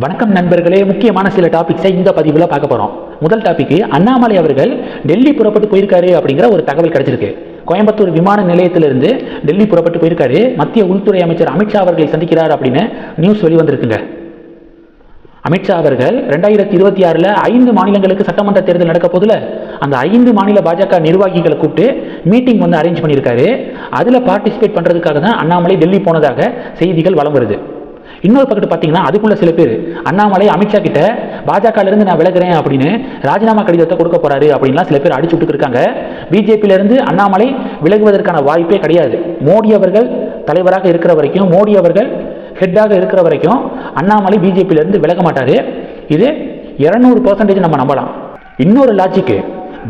வணக்கம் நண்பர்களே. முக்கியமான சில டாபிக்ஸை இந்த பதிவில் பார்க்க போகிறோம் முதல் டாபிக் அண்ணாமலை அவர்கள் டெல்லி புறப்பட்டு போயிருக்காரு அப்படிங்கிற ஒரு தகவல் கிடைச்சிருக்கு. கோயம்புத்தூர் விமான நிலையத்திலிருந்து டெல்லி புறப்பட்டு போயிருக்காரு. மத்திய உள்துறை அமைச்சர் அமித்ஷா அவர்களை சந்திக்கிறார் அப்படின்னு நியூஸ் வெளிவந்திருக்குங்க. அமித்ஷா அவர்கள் ரெண்டாயிரத்தி இருபத்தி ஆறில் ஐந்து மாநிலங்களுக்கு சட்டமன்ற தேர்தல் நடக்க போதில் அந்த ஐந்து மாநில பாஜக நிர்வாகிகளை கூப்பிட்டு மீட்டிங் வந்து அரேஞ்ச் பண்ணியிருக்காரு. அதில் பார்ட்டிசிபேட் பண்ணுறதுக்காக தான் அண்ணாமலை டெல்லி போனதாக செய்திகள் வலம் வருது. இன்னொரு பக்கத்து பார்த்தீங்கன்னா அதுக்குள்ள சில பேர் அண்ணாமலை அமித்ஷா கிட்ட பாஜகலேருந்து நான் விலகிறேன் அப்படின்னு ராஜினாமா கடிதத்தை கொடுக்க போறாரு அப்படின்லாம் சில பேர் அடிச்சு விட்டுருக்காங்க இருக்காங்க. அண்ணாமலை விலகுவதற்கான வாய்ப்பே கிடையாது. மோடி அவர்கள் தலைவராக இருக்கிற வரைக்கும் மோடி அவர்கள் ஹெட்டாக இருக்கிற வரைக்கும் அண்ணாமலை பிஜேபியிலிருந்து விலக மாட்டாரு. இது இரநூறு பர்சன்டேஜ் நம்ம நம்பலாம். இன்னொரு லாஜிக்கு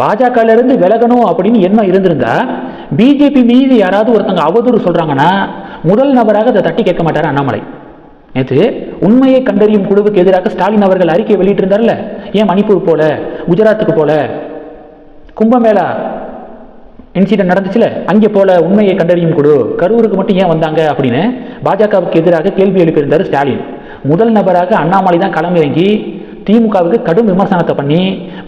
பாஜகலேருந்து விலகணும் அப்படின்னு எண்ணம் இருந்திருந்தா பிஜேபி மீது யாராவது ஒருத்தங்க அவதூறு சொல்கிறாங்கன்னா முதல் நபராக அதை தட்டி கேட்க மாட்டார் அண்ணாமலை. நேற்று உண்மையை கண்டறியும் குழுவுக்கு எதிராக ஸ்டாலின் அவர்கள் அறிக்கை வெளியிட்டிருந்தார்ல? ஏன் மணிப்பூர் போல? குஜராத்துக்கு போல? கும்பமேளா இன்சிடென்ட் நடந்துச்சுல? அங்கே போல உண்மையை கண்டறியும் குழு? கரூருக்கு மட்டும் ஏன் வந்தாங்க அப்படின்னு பாஜகவுக்கு எதிராக கேள்வி எழுப்பியிருந்தார் ஸ்டாலின். முதல் நபராக அண்ணாமலை தான் களமிறங்கி திமுகவுக்கு கடும் விமர்சனத்தை பண்ணி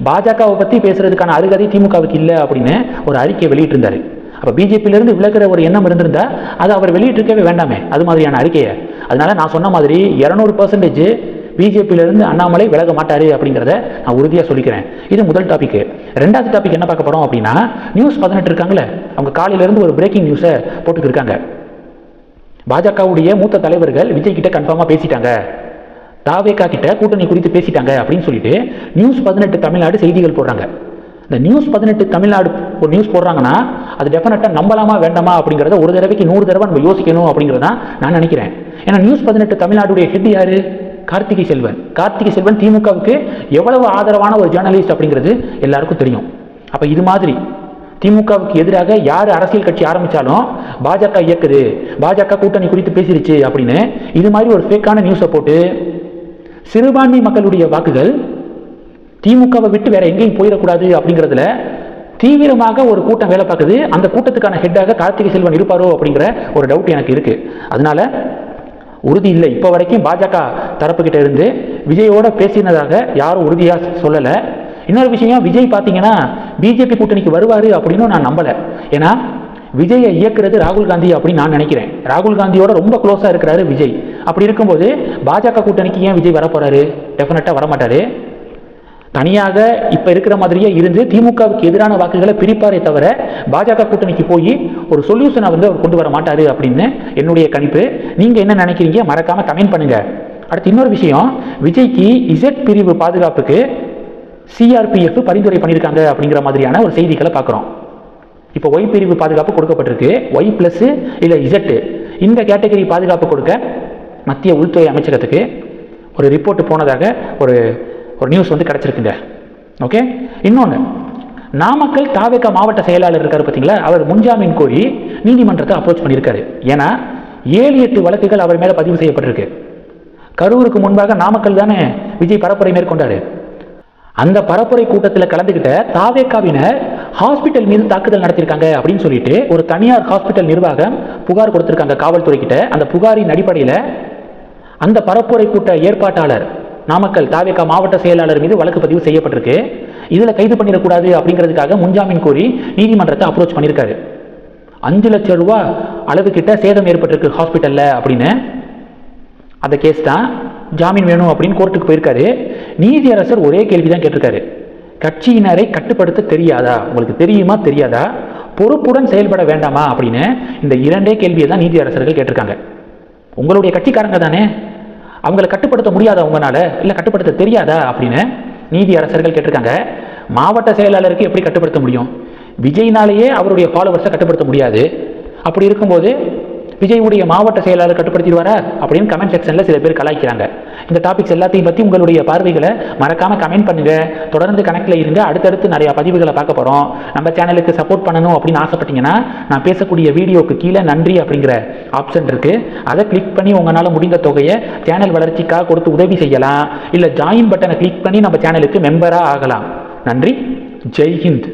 பாஜகவை பற்றி பேசுறதுக்கான அருகதை திமுகவுக்கு இல்லை அப்படின்னு ஒரு அறிக்கை வெளியிட்டிருந்தாரு. அப்போ பிஜேபியிலிருந்து விலகிற ஒரு எண்ணம் இருந்திருந்தா அது அவர் வெளியிட்டிருக்கவே வேண்டாமே. அது மாதிரியான அறிக்கையை அதனால நான் சொன்ன மாதிரி இரநூறு பர்சன்டேஜ் பிஜேபியிலிருந்து அண்ணாமலை விலக மாட்டார் அப்படிங்கிறத நான் உறுதியாக சொல்லிக்கிறேன். இது முதல் டாபிக் ரெண்டாவது டாபிக் என்ன பார்க்க போகிறோம் அப்படின்னா நியூஸ் பதினெட்டு இருக்காங்களே அவங்க காலையிலேருந்து ஒரு பிரேக்கிங் நியூஸை போட்டுக்கிருக்காங்க. பாஜகவுடைய மூத்த தலைவர்கள் விஜய் கிட்ட கன்ஃபார்மாக பேசிட்டாங்க. தாவேகா கிட்ட கூட்டணி குறித்து பேசிட்டாங்க அப்படின்னு சொல்லிட்டு நியூஸ் பதினெட்டு தமிழ்நாடு செய்திகள் போடுறாங்க. இந்த நியூஸ் பதினெட்டு தமிழ்நாடு ஒரு நியூஸ் போடுறாங்கன்னா அது டெஃபினட்டாக நம்பலாமா வேண்டாமா அப்படிங்கிறத ஒரு தடவைக்கு நூறு தடவை நம்ம யோசிக்கணும் அப்படிங்கிறத நான் நினைக்கிறேன். ஏன்னா நியூஸ் பதினெட்டு தமிழ்நாடுடைய ஹெட் யாரு? கார்த்திகை செல்வன். கார்த்திகை செல்வன் திமுகவுக்கு எவ்வளவு ஆதரவான ஒரு ஜேர்னலிஸ்ட் அப்படிங்கிறது எல்லாருக்கும் தெரியும். அப்போ இது மாதிரி திமுகவுக்கு எதிராக யார் அரசியல் கட்சி ஆரம்பித்தாலும் பாஜக இயக்குது. பாஜக கூட்டணி குறித்து பேசிருச்சு அப்படின்னு இது மாதிரி ஒரு ஃபேக்கான நியூஸை போட்டு சிறுபான்மை மக்களுடைய வாக்குகள் திமுகவை விட்டு வேற எங்கேயும் போயிடக்கூடாது அப்படிங்கிறதுல தீவிரமாக ஒரு கூட்டம் வேலை பார்க்குது. அந்த கூட்டத்துக்கான ஹெட்டாக கார்த்திகை செல்வன் இருப்பாரோ அப்படிங்கிற ஒரு டவுட் எனக்கு இருக்குது அதனால உறுதி இல்லை. இப்போ வரைக்கும் பாஜக தரப்புக்கிட்ட இருந்து விஜயோட பேசினதாக யாரும் உறுதியாக சொல்லலை. இன்னொரு விஷயம் விஜய் பார்த்தீங்கன்னா பிஜேபி கூட்டணிக்கு வருவார் அப்படின்னு நான் நம்பலை. ஏன்னா விஜயை இயக்குறது ராகுல் காந்தி அப்படின்னு நான் நினைக்கிறேன். ராகுல் காந்தியோட ரொம்ப க்ளோஸாக இருக்கிறாரு விஜய். அப்படி இருக்கும்போது பாஜக கூட்டணிக்கு ஏன் விஜய் வரப்போறாரு? டெஃபினட்டாக வரமாட்டாரு. தனியாக இப்போ இருக்கிற மாதிரியே இருந்து திமுகவுக்கு எதிரான வாக்குகளை பிரிப்பாரே தவிர பாஜக கூட்டணிக்கு போய் ஒரு சொல்யூஷனை வந்து அவர் கொண்டு வர மாட்டாரு அப்படின்னு என்னுடைய கணிப்பு. நீங்கள் என்ன நினைக்கிறீங்க? மறக்காம கமெண்ட் பண்ணுங்க. அடுத்து இன்னொரு விஷயம். விஜய்க்கு இசட் பிரிவு பாதுகாப்புக்கு சிஆர்பிஎஃப் பரிந்துரை பண்ணியிருக்காங்க அப்படிங்கிற மாதிரியான ஒரு செய்திகளை பார்க்குறோம். இப்போ ஒய் பிரிவு பாதுகாப்பு கொடுக்கப்பட்டிருக்கு. ஒய் ப்ளஸ்ஸு இல்லை இசட்டு இந்த கேட்டகரி பாதுகாப்பு கொடுக்க மத்திய உள்துறை அமைச்சகத்துக்கு ஒரு ரிப்போர்ட் போனதாக ஒரு ஒரு நியூஸ் வந்து கிடச்சிருக்குங்க. ஓகே இன்னொன்று நாமக்கல் தாவேக்கா மாவட்ட செயலாளர் இருக்காரு பார்த்தீங்களா அவர் முன்ஜாமீன் கோரி நீதிமன்றத்தை அப்ரோச் பண்ணியிருக்காரு. ஏன்னா ஏழு எட்டு வழக்குகள் அவர் மேலே பதிவு செய்யப்பட்டிருக்கு. கரூருக்கு முன்பாக நாமக்கல் தானே விஜய் பரப்புரை மேற்கொண்டாரு. அந்த பரப்புரை கூட்டத்தில் கலந்துக்கிட்ட தாவேக்காவினர் ஹாஸ்பிட்டல் மீது தாக்குதல் நடத்தியிருக்காங்க அப்படின்னு சொல்லிட்டு ஒரு தனியார் ஹாஸ்பிட்டல் நிர்வாகம் புகார் கொடுத்துருக்காங்க. காவல்துறை கிட்ட அந்த புகாரின் அடிப்படையில் அந்த பரப்புரை கூட்ட ஏற்பாட்டாளர் நாமக்கல் தாவேக்கா மாவட்ட செயலாளர் மீது வழக்கு பதிவு செய்யப்பட்டிருக்கு. இதில் கைது பண்ணிடக்கூடாது அப்படிங்கிறதுக்காக முன்ஜாமீன் கோரி நீதிமன்றத்தை அப்ரோச் பண்ணியிருக்காரு அஞ்சு லட்சம் ரூபா அளவுக்கிட்ட சேதம் ஏற்பட்டிருக்கு ஹாஸ்பிட்டலில் அப்படின்னு. அந்த கேஸ் தான் ஜாமீன் வேணும் அப்படின்னு கோர்ட்டுக்கு போயிருக்காரு. நீதியரசர் ஒரே கேள்வி தான் கேட்டிருக்காரு. கட்சியினரை கட்டுப்படுத்த தெரியாதா? உங்களுக்கு தெரியுமா? தெரியாதா? பொறுப்புடன் செயல்பட வேண்டாமா? அப்படின்னு இந்த இரண்டே கேள்வியை தான் நீதியரசர்கள் கேட்டிருக்காங்க. உங்களுடைய கட்சிக்காரங்க தானே? அவங்களை கட்டுப்படுத்த முடியாதா உங்களால் இல்லை கட்டுப்படுத்த தெரியாதா அப்படின்னு நீதி அரசர்கள் கேட்டிருக்காங்க. மாவட்ட செயலாளருக்கு எப்படி கட்டுப்படுத்த முடியும்? விஜய்னாலேயே அவருடைய ஃபாலோவர்ஸை கட்டுப்படுத்த முடியாது. அப்படி இருக்கும்போது விஜயுடைய மாவட்ட செயலாளர் கட்டுப்படுத்திடுவாரா? அப்படின்னு கமெண்ட் செக்ஷனில் சில பேர் கலாய்க்கிறாங்க. இந்த டாபிக்ஸ் எல்லாத்தையும் பற்றி உங்களுடைய பார்வைகளை மறக்காமல் கமெண்ட் பண்ணுங்கள் தொடர்ந்து கணக்கில் இருங்க. அடுத்தடுத்து நிறையா பதிவுகளை பார்க்க போகிறோம் நம்ம சேனலுக்கு சப்போர்ட் பண்ணணும் அப்படின்னு ஆசைப்பட்டீங்கன்னா நான் பேசக்கூடிய வீடியோக்கு கீழே நன்றி அப்படிங்கிற ஆப்ஷன் இருக்குது அதை கிளிக் பண்ணி உங்களால் முடிந்த தொகையை சேனல் வளர்ச்சிக்காக கொடுத்து உதவி செய்யலாம். இல்லை ஜாயின் பட்டனை கிளிக் பண்ணி நம்ம சேனலுக்கு மெம்பராக ஆகலாம். நன்றி. ஜெய்ஹிந்த்